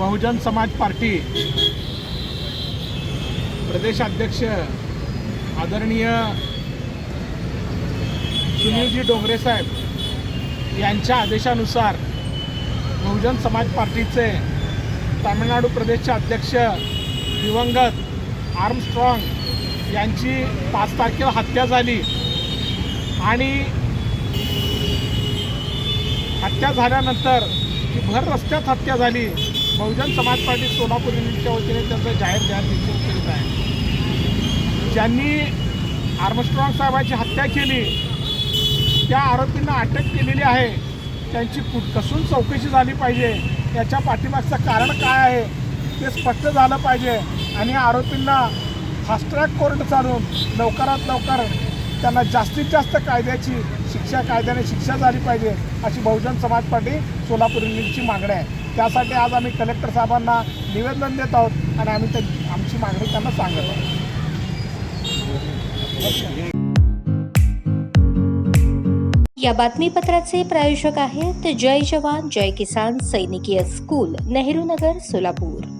Bahujan Samaj party प्रदेशाध्यक्ष आदरणीय सुनीलजी डोंगरे साहेब यांच्या आदेशानुसार बहुजन समाज पार्टीचे तामिळनाडू प्रदेशचे अध्यक्ष दिवंगत आर्मस्ट्रॉंग यांची पाच तारखेला हत्या झाली. आणि हत्या झाल्यानंतर ही भर रस्त्यात हत्या झाली. बहुजन समाज पार्टी सोलापूर युनिटच्या वतीने त्यांचं जाहीर जाहीर निश्चित करीत आहे. ज्यांनी आर्मस्ट्रॉंग साहेबाची हत्या केली त्या आरोपींना अटक केलेली आहे त्यांची कुठ कसून चौकशी झाली पाहिजे याच्या पाठीमागचं कारण काय आहे ते स्पष्ट झालं पाहिजे. आणि आरोपींना फास्ट ट्रॅक कोर्ट चालून लवकरात लवकर त्यांना जास्तीत जास्त कायद्याची शिक्षा कायद्याने शिक्षा झाली पाहिजे अशी बहुजन समाज पार्टी सोलापूर युनिटची मागणी आहे. त्यासाठी आज आम्ही कलेक्टर साहेबांना निवेदन देत आहोत आणि आम्ही ते आमची मागणी त्यांना सांगत आहोत. या बातमीपत्राचे प्रायोजक आहेत जय जवान जय किसान सैनिकीय स्कूल नेहरू नगर सोलापूर.